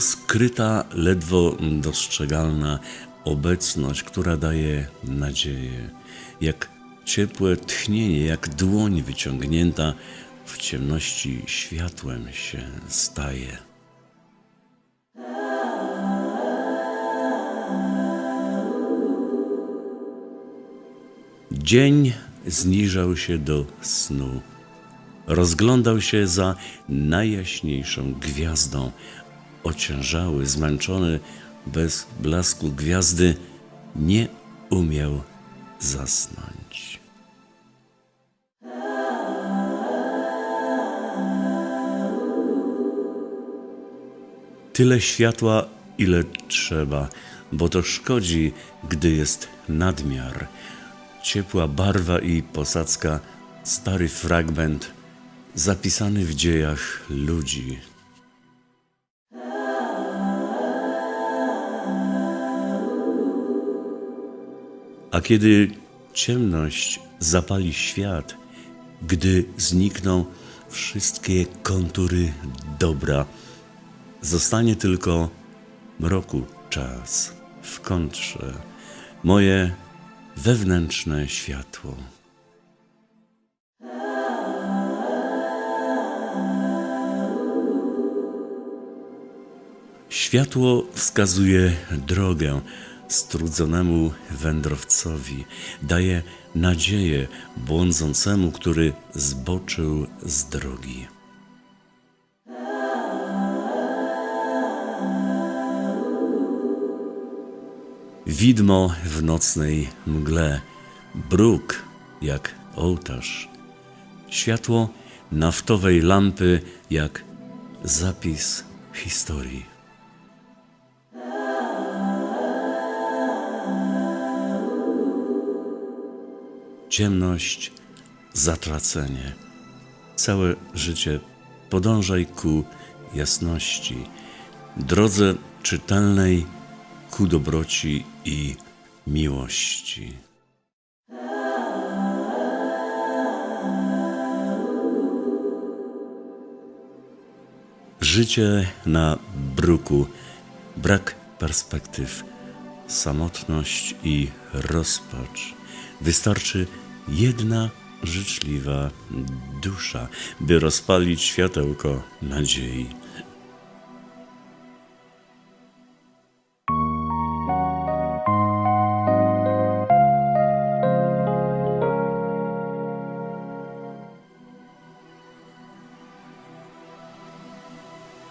Skryta, ledwo dostrzegalna obecność, która daje nadzieję, jak ciepłe tchnienie, jak dłoń wyciągnięta w ciemności światłem się staje. Dzień zniżał się do snu. Rozglądał się za najjaśniejszą gwiazdą. Ociężały, zmęczony, bez blasku gwiazdy, nie umiał zasnąć. Tyle światła, ile trzeba, bo to szkodzi, gdy jest nadmiar. Ciepła barwa i posadzka, stary fragment zapisany w dziejach ludzi. A kiedy ciemność zapali świat, gdy znikną wszystkie kontury dobra, zostanie tylko mroku czas w kontrze moje wewnętrzne światło. Światło wskazuje drogę strudzonemu wędrowcowi, daje nadzieję błądzącemu, który zboczył z drogi. Widmo w nocnej mgle, bruk jak ołtarz, światło naftowej lampy jak zapis historii. Ciemność, zatracenie. Całe życie podążaj ku jasności, drodze czytelnej ku dobroci i miłości. Życie na bruku, brak perspektyw, samotność i rozpacz. Wystarczy jedna życzliwa dusza, by rozpalić światełko nadziei.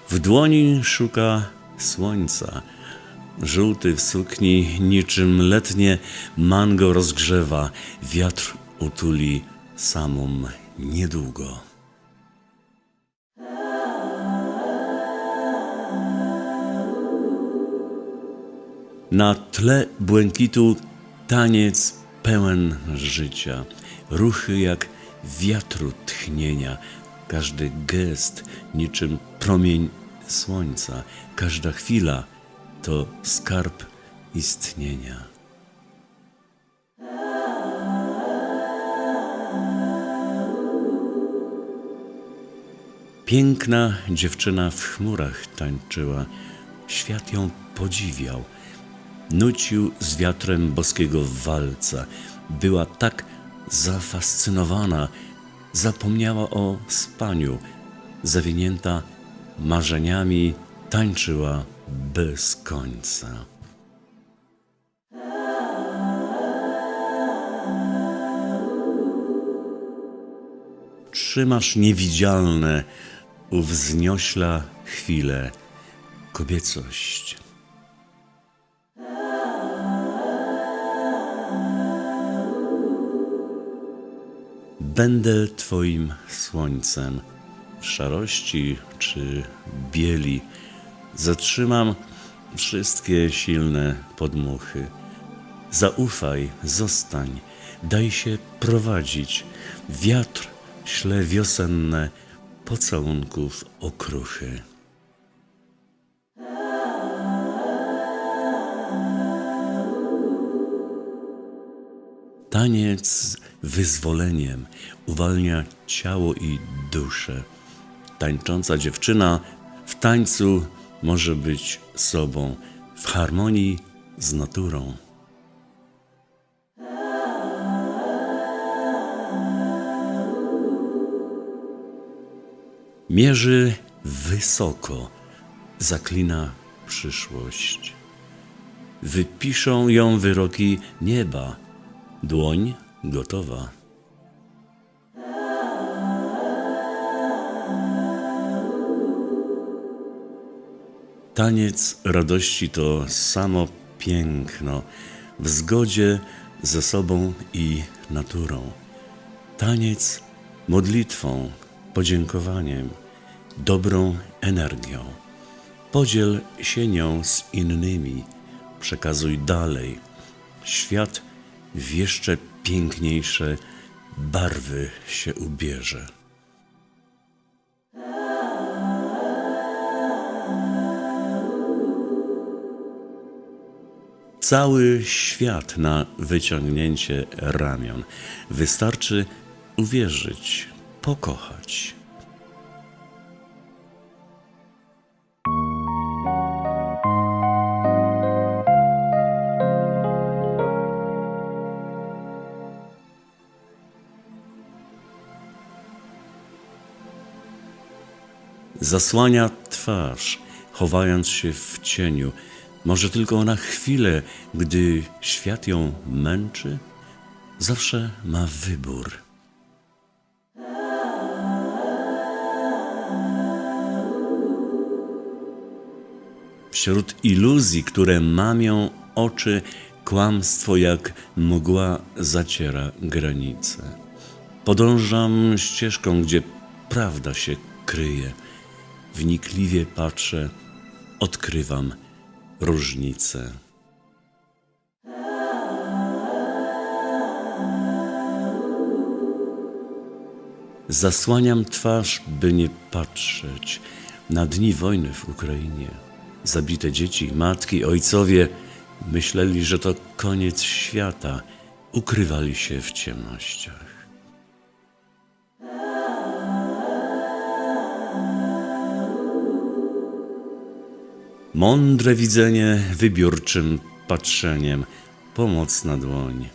W dłoni szuka słońca. Żółty w sukni, niczym letnie mango rozgrzewa. Wiatr utuli samą niedługo. Na tle błękitu taniec pełen życia, ruchy jak wiatru tchnienia, każdy gest niczym promień słońca, każda chwila to skarb istnienia. Piękna dziewczyna w chmurach tańczyła, świat ją podziwiał. Nucił z wiatrem boskiego walca. Była tak zafascynowana, zapomniała o spaniu. Zawinięta marzeniami tańczyła bez końca. Trzymasz niewidzialne, uwzniośla chwile, kobiecość. Będę Twoim słońcem w szarości czy bieli. Zatrzymam wszystkie silne podmuchy. Zaufaj, zostań, daj się prowadzić. Wiatr śle wiosenne pocałunków okruchy. Taniec z wyzwoleniem uwalnia ciało i duszę. Tańcząca dziewczyna w tańcu może być sobą w harmonii z naturą. Mierzy wysoko, zaklina przyszłość. Wypiszą ją wyroki nieba, dłoń gotowa. Taniec radości to samo piękno w zgodzie ze sobą i naturą. Taniec modlitwą, podziękowaniem, dobrą energią. Podziel się nią z innymi, przekazuj dalej. Świat w jeszcze piękniejsze barwy się ubierze. Cały świat na wyciągnięcie ramion. Wystarczy uwierzyć, pokochać. Zasłania twarz, chowając się w cieniu, może tylko na chwilę, gdy świat ją męczy, zawsze ma wybór. Wśród iluzji, które mamią oczy, kłamstwo jak mgła zaciera granice. Podążam ścieżką, gdzie prawda się kryje. Wnikliwie patrzę, odkrywam różnice. Zasłaniam twarz, by nie patrzeć na dni wojny w Ukrainie. Zabite dzieci, matki, ojcowie myśleli, że to koniec świata, ukrywali się w ciemnościach. Mądre widzenie wybiórczym patrzeniem, pomoc na dłoń.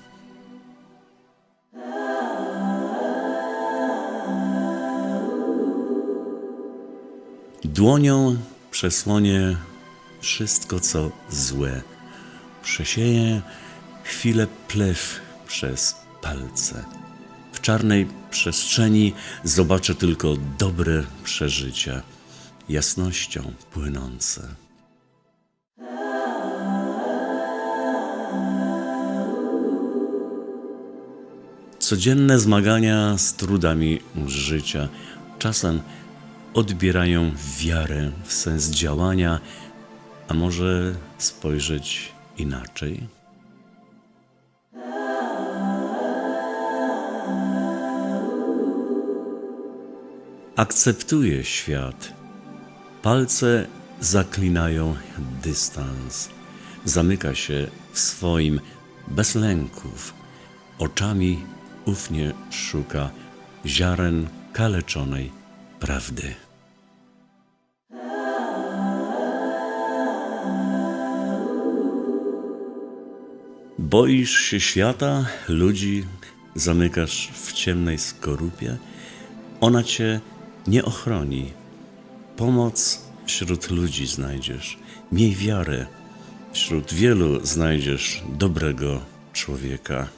Dłonią przesłonię wszystko, co złe. Przesieję chwilę plew przez palce. W czarnej przestrzeni zobaczę tylko dobre przeżycia, jasnością płynące. Codzienne zmagania z trudami życia czasem odbierają wiarę w sens działania, a może spojrzeć inaczej? Akceptuję świat. Palce zaklinają dystans. Zamyka się w swoim bez lęków. Oczami ufnie szuka ziaren kaleczonej prawdy. Boisz się świata, ludzi, zamykasz w ciemnej skorupie. Ona cię nie ochroni. Pomoc wśród ludzi znajdziesz. Miej wiarę. Wśród wielu znajdziesz dobrego człowieka.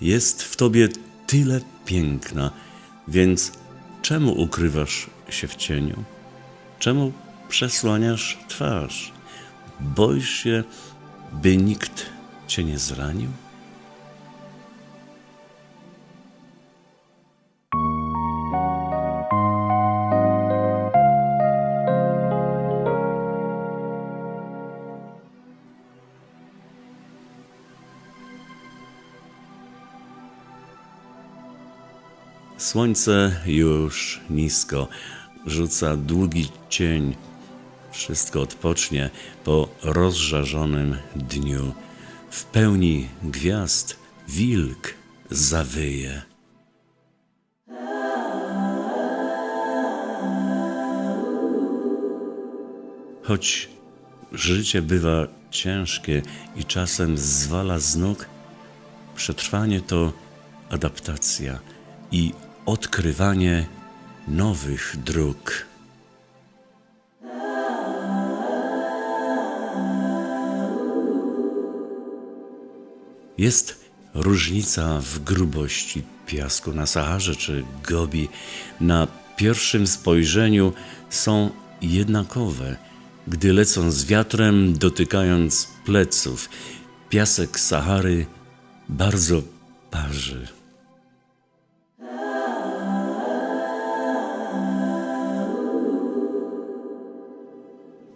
Jest w tobie tyle piękna, więc czemu ukrywasz się w cieniu? Czemu przesłaniasz twarz? Boisz się, by nikt cię nie zranił? Słońce już nisko, rzuca długi cień. Wszystko odpocznie po rozżarzonym dniu. W pełni gwiazd wilk zawyje. Choć życie bywa ciężkie i czasem zwala z nóg, przetrwanie to adaptacja i odkrywanie nowych dróg. Jest różnica w grubości piasku na Saharze czy Gobi. Na pierwszym spojrzeniu są jednakowe, gdy lecą z wiatrem, dotykając pleców. Piasek Sahary bardzo parzy.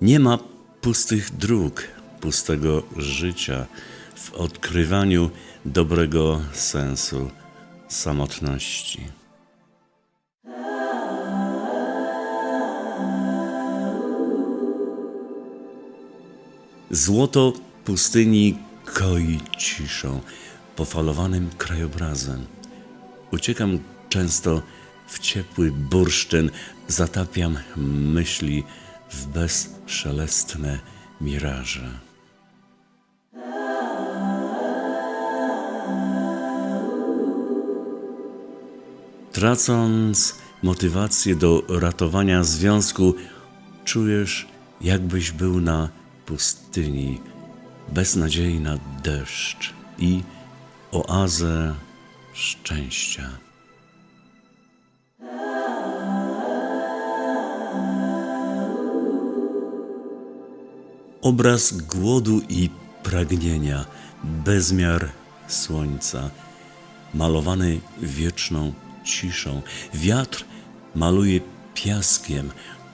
Nie ma pustych dróg, pustego życia w odkrywaniu dobrego sensu samotności. Złoto pustyni koi ciszą, pofalowanym krajobrazem. Uciekam często w ciepły bursztyn, zatapiam myśli w bezszelestne miraże. Tracąc motywację do ratowania związku, czujesz, jakbyś był na pustyni, bez nadziei na deszcz i oazę szczęścia. Obraz głodu i pragnienia, bezmiar słońca, malowany wieczną ciszą. Wiatr maluje piaskiem,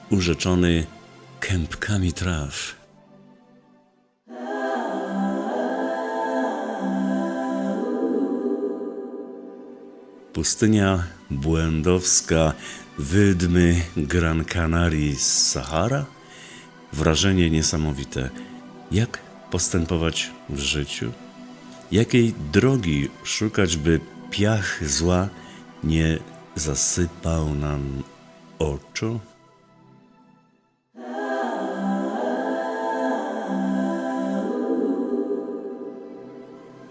urzeczony kępkami traw. Pustynia błędowska, wydmy Gran Canaria z Sahara? Wrażenie niesamowite. Jak postępować w życiu? Jakiej drogi szukać, by piach zła nie zasypał nam oczu?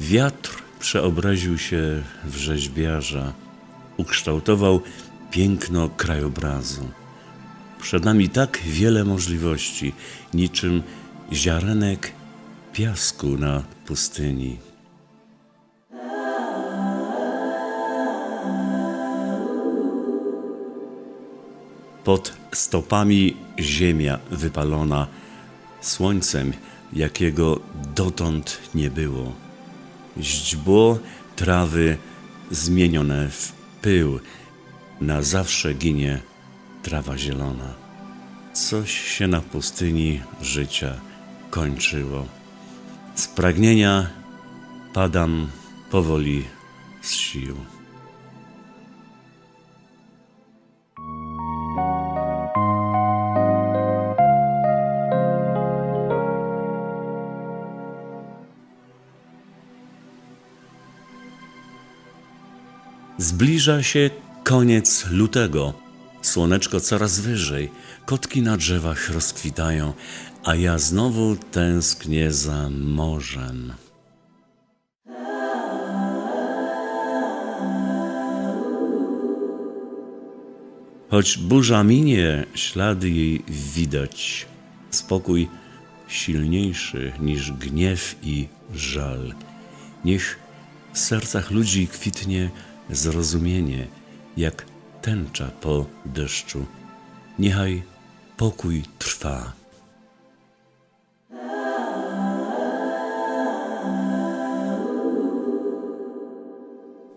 Wiatr przeobraził się w rzeźbiarza, ukształtował piękno krajobrazu. Przed nami tak wiele możliwości, niczym ziarenek piasku na pustyni. Pod stopami ziemia wypalona słońcem, jakiego dotąd nie było. Źdźbło trawy zmienione w pył, na zawsze ginie trawa zielona. Coś się na pustyni życia kończyło. Z pragnienia padam powoli z sił. Zbliża się koniec lutego. Słoneczko coraz wyżej, kotki na drzewach rozkwitają, a ja znowu tęsknię za morzem. Choć burza minie, ślady jej widać. Spokój silniejszy niż gniew i żal. Niech w sercach ludzi kwitnie zrozumienie, jak tęcza po deszczu. Niechaj pokój trwa.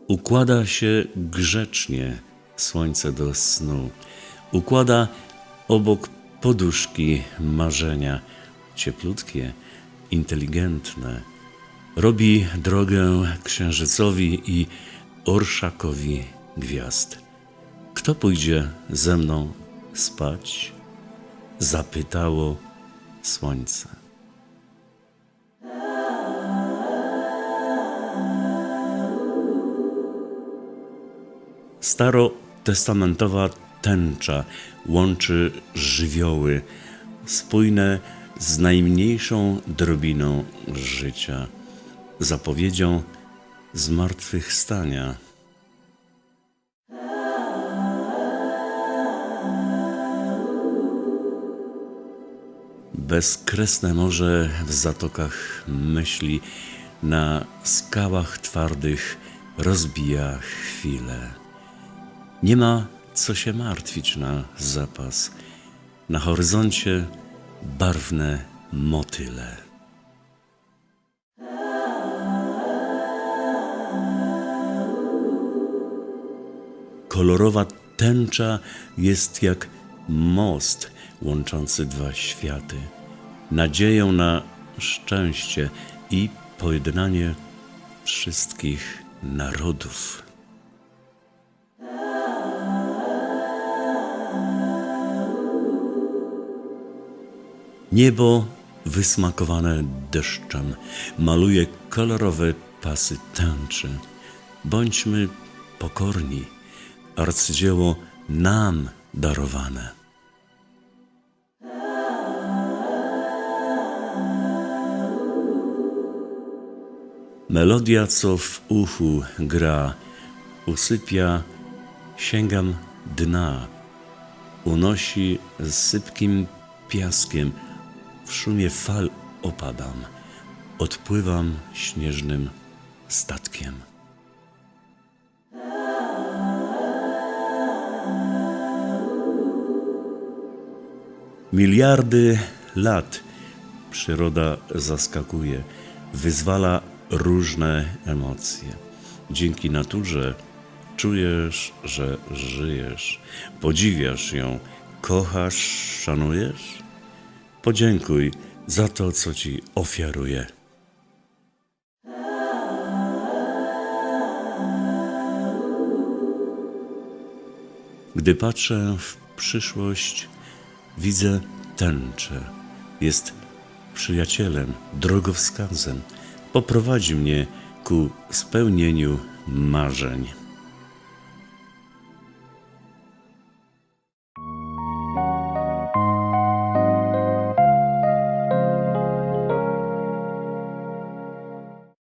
Układa się grzecznie słońce do snu. Układa obok poduszki marzenia, cieplutkie, inteligentne. Robi drogę księżycowi i orszakowi gwiazd. Kto pójdzie ze mną spać? Zapytało słońce. Starotestamentowa tęcza łączy żywioły spójne z najmniejszą drobiną życia, zapowiedzią zmartwychwstania. Bezkresne morze w zatokach myśli, na skałach twardych rozbija chwile. Nie ma co się martwić na zapas. Na horyzoncie barwne motyle. Kolorowa tęcza jest jak most łączący dwa światy, nadzieją na szczęście i pojednanie wszystkich narodów. Niebo wysmakowane deszczem maluje kolorowe pasy tęczy. Bądźmy pokorni, arcydzieło nam darowane. Melodia, co w uchu gra, usypia, sięgam dna, unosi sypkim piaskiem, w szumie fal opadam, odpływam śnieżnym statkiem. Miliardy lat przyroda zaskakuje, wyzwala różne emocje. Dzięki naturze czujesz, że żyjesz, podziwiasz ją, kochasz, szanujesz? Podziękuj za to, co ci ofiaruje. Gdy patrzę w przyszłość, widzę tęczę. Jest przyjacielem, drogowskazem. Poprowadzi mnie ku spełnieniu marzeń.